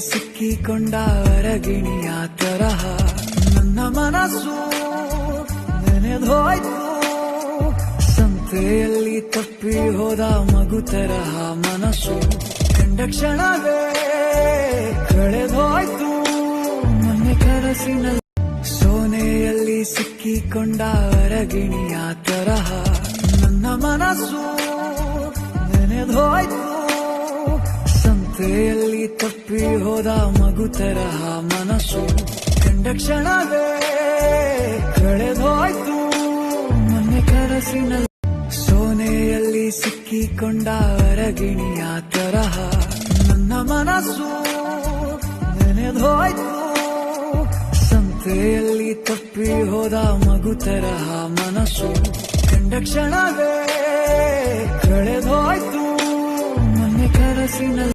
ಸಿಕ್ಕಿಕೊಂಡ ಅರಗಿಣಿಯ ತರಹ ನನ್ನ ಮನಸ್ಸು ನೆನೆದೋಯ್ತು. ಸಂತೆಯಲ್ಲಿ ತಪ್ಪಿ ಹೋದ ಮಗು ತರಹ ಮನಸ್ಸು ಕಂಡ ಕ್ಷಣವೇ ಕಳೆದೋಯ್ತು. ಮನೆ ಕನಸಿನಲ್ಲಿ ಸೋನೆಯಲ್ಲಿ ಸಿಕ್ಕಿಕೊಂಡ ಅರಗಿಣಿಯ ತರಹ ನನ್ನ ಮನಸ್ಸು ನೆನೆದೋಯ್ತು. ತಪ್ಪಿ ಹೋದ ಮಗು ತರಹ ಮನಸ್ಸು ಕಂಡ ಕ್ಷಣವೇ ಕಳೆದೋಯ್ತು. ಮೊನ್ನೆ ಕನಸಿನ ಸೋನೆಯಲ್ಲಿ ಸಿಕ್ಕಿಕೊಂಡ ಅರಗಿಣಿಯ ತರಹ ನನ್ನ ಮನಸ್ಸು ನೆನೆದೋಯ್ತು. ಸಂತೆಯಲ್ಲಿ ತಪ್ಪಿ ಹೋದ ಮಗು ತರಹ ಮನಸ್ಸು ಕಂಡ ಕ್ಷಣವೇ ಕಳೆದೋಯ್ತು. ಮೊನ್ನೆ ಕನಸಿನಲ್ಲಿ